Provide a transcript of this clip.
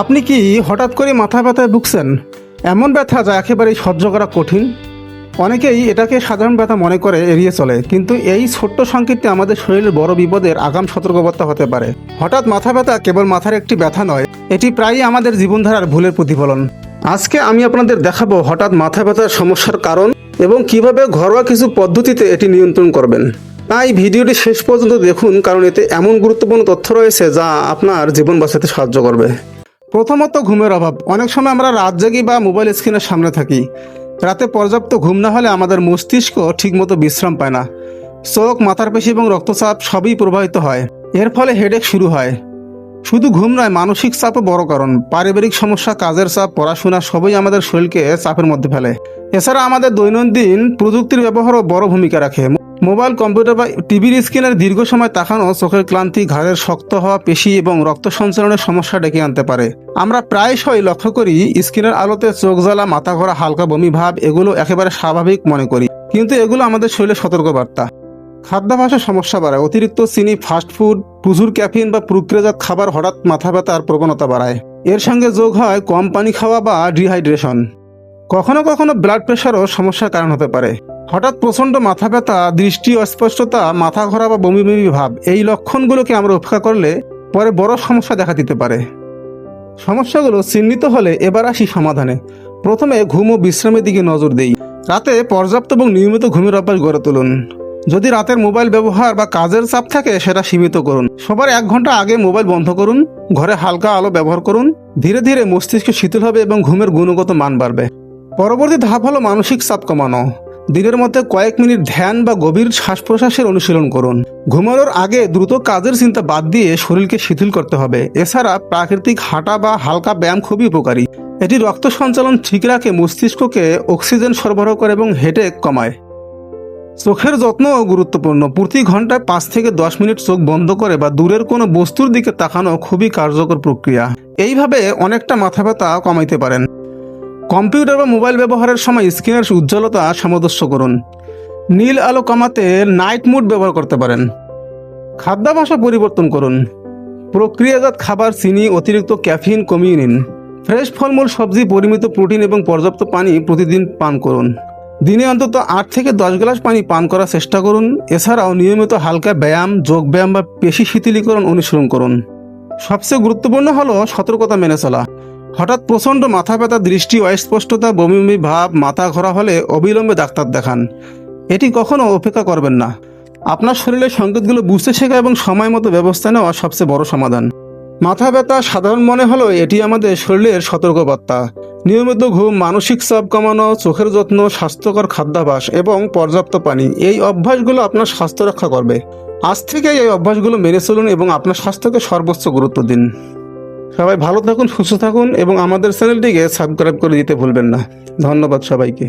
আপনি কি হঠাৎ করে মাথা ব্যথায় ভুগছেন? এমন ব্যথা যা একেবারেই সহ্য করা কঠিন। অনেকেই এটাকে সাধারণ ব্যথা মনে করে এড়িয়ে চলে, কিন্তু এই ছোট্ট সংকেতটি আমাদের শরীরের বড় বিপদের আগাম সতর্কবার্তা হতে পারে। হঠাৎ মাথা ব্যথা কেবল মাথার একটি ব্যথা নয়, এটি প্রায়ই আমাদের জীবনধারার ভুলের প্রতিফলন। আজকে আমি আপনাদের দেখাবো হঠাৎ মাথা ব্যথার সমস্যার কারণ এবং কীভাবে ঘরোয়া কিছু পদ্ধতিতে এটি নিয়ন্ত্রণ করবেন। তাই ভিডিওটি শেষ পর্যন্ত দেখুন, কারণ এতে এমন গুরুত্বপূর্ণ তথ্য রয়েছে যা আপনার জীবন বাঁচাতে সাহায্য করবে। প্রথমত ঘুমের অভাব। অনেক সময় আমরা রাত জাগি বা মোবাইল স্ক্রিনের সামনে থাকি। রাতে পর্যাপ্ত ঘুম না হলে আমাদের মস্তিষ্ক ঠিকমতো বিশ্রাম পায় না। চোখ, মাথার পেশি এবং রক্তচাপ সবই প্রবাহিত হয়। এর ফলে হেডেক শুরু হয়। শুধু ঘুম নয়, মানসিক চাপও বড় কারণ। পারিবারিক সমস্যা, কাজের চাপ, পড়াশোনা সবই আমাদের শরীরকে চাপের মধ্যে ফেলে। এছাড়া আমাদের দৈনন্দিন প্রযুক্তির ব্যবহারও বড় ভূমিকা রাখে। মোবাইল, কম্পিউটার বা টিভির স্ক্রিনের দীর্ঘ সময় তাকানো চোখের ক্লান্তি, ঘাড়ের শক্ত হওয়া, পেশি এবং রক্ত সঞ্চালনের সমস্যা ডেকে আনতে পারে। আমরা প্রায়শই লক্ষ্য করি, স্ক্রিনের আলোতে চোখ জ্বালা, মাথা ঘোরা, হালকা বমি ভাব, এগুলো একেবারে স্বাভাবিক মনে করি। কিন্তু এগুলো আমাদের শরীরে সতর্কবার্তা। খাদ্যাভ্যাসের সমস্যা বাড়ায়। অতিরিক্ত চিনি ফাস্টফুড প্রচুর ক্যাফিন বা প্রক্রিয়াজাত খাবার হঠাৎ মাথা ব্যথার প্রবণতা বাড়ায়। এর সঙ্গে যোগ হয় কম পানি খাওয়া বা ডিহাইড্রেশন কখনো কখনো ব্লাড প্রেশারও সমস্যার কারণ হতে পারে। হঠাৎ প্রচণ্ড মাথা ব্যথা, দৃষ্টি অস্পষ্টতা, মাথা ঘোরা বা বমি বমি ভাব, এই লক্ষণগুলোকে আমরা উপেক্ষা করলে পরে বড় সমস্যা দেখা দিতে পারে। সমস্যাগুলো চিহ্নিত হলে এবার আসি সমাধানে। প্রথমে ঘুম ও বিশ্রামের দিকে নজর দেই। রাতে পর্যাপ্ত এবং নিয়মিত ঘুমের অভ্যাস গড়ে তুলুন। যদি রাতের মোবাইল ব্যবহার বা কাজের চাপ থাকে, সেটা সীমিত করুন। সবার এক ঘণ্টা আগে মোবাইল বন্ধ করুন, ঘরে হালকা আলো ব্যবহার করুন, ধীরে ধীরে মস্তিষ্ক শীতল হবে এবং ঘুমের গুণগত মান বাড়বে। পরবর্তী ধাপ হলো মানসিক চাপ কমানো। দিনের মধ্যে কয়েক মিনিট ধ্যান বা গভীর শ্বাস প্রশ্বাসের অনুশীলন করুন। ঘুমানোর আগে দ্রুত কাজের চিন্তা বাদ দিয়ে শরীরকে শিথিল করতে হবে। এছাড়া প্রাকৃতিক হাঁটা বা হালকা ব্যায়াম খুবই উপকারী। এটি রক্ত সঞ্চালন ঠিক রাখে, মস্তিষ্ককে অক্সিজেন সরবরাহ করে এবং হেডেক কমায়। চোখের যত্নও গুরুত্বপূর্ণ। প্রতি ঘন্টায় পাঁচ থেকে দশ মিনিট চোখ বন্ধ করে বা দূরের কোনো বস্তুর দিকে তাকানো খুবই কার্যকর প্রক্রিয়া। এইভাবে অনেকটা মাথা ব্যথা কমাইতে পারেন। কম্পিউটার বা মোবাইল ব্যবহারের সময় স্ক্রিনের উজ্জ্বলতা সামঞ্জস্য করুন। নীল আলো কমাতে নাইট মুড ব্যবহার করতে পারেন। খাদ্যাভাসা পরিবর্তন করুন। প্রক্রিয়াজাত খাবার, চিনি, অতিরিক্ত ক্যাফিন কমিয়ে নিন। ফ্রেশ ফলমূল, সবজি, পরিমিত প্রোটিন এবং পর্যাপ্ত পানি প্রতিদিন পান করুন। দিনে অন্তত আট থেকে দশ গ্লাস পানি পান করার চেষ্টা করুন। এছাড়াও নিয়মিত হালকা ব্যায়াম, যোগ ব্যায়াম বা পেশি শিথিলীকরণ অনুসরণ করুন। সবচেয়ে গুরুত্বপূর্ণ হলো সতর্কতা মেনে চলা। হঠাৎ প্রচণ্ড মাথা ব্যথা, দৃষ্টি, অস্পষ্টতা বমি বমি ভাব, মাথা ঘোরা হলে অবিলম্বে ডাক্তার দেখান। এটি কখনো অপেক্ষা করবেন না। আপনার শরীরের সংকেতগুলো বুঝতে শেখা এবং সময় মতো ব্যবস্থা নেওয়া সবচেয়ে বড় সমাধান। মাথা ব্যথা সাধারণ মনে হলো এটি আমাদের শরীরের সতর্কবার্তা। নিয়মিত ঘুম, মানসিক চাপ কমানো, চোখের যত্ন, স্বাস্থ্যকর খাদ্যাভাস এবং পর্যাপ্ত পানি, এই অভ্যাসগুলো আপনার স্বাস্থ্য রক্ষা করবে। আজ থেকে এই অভ্যাসগুলো মেনে চলুন এবং আপনার স্বাস্থ্যকে সর্বোচ্চ গুরুত্ব দিন। সবাই ভালো থাকুন, সুস্থ থাকুন এবং আমাদের চ্যানেলটিকে সাবস্ক্রাইব করে দিতে ভুলবেন না। ধন্যবাদ সবাইকে।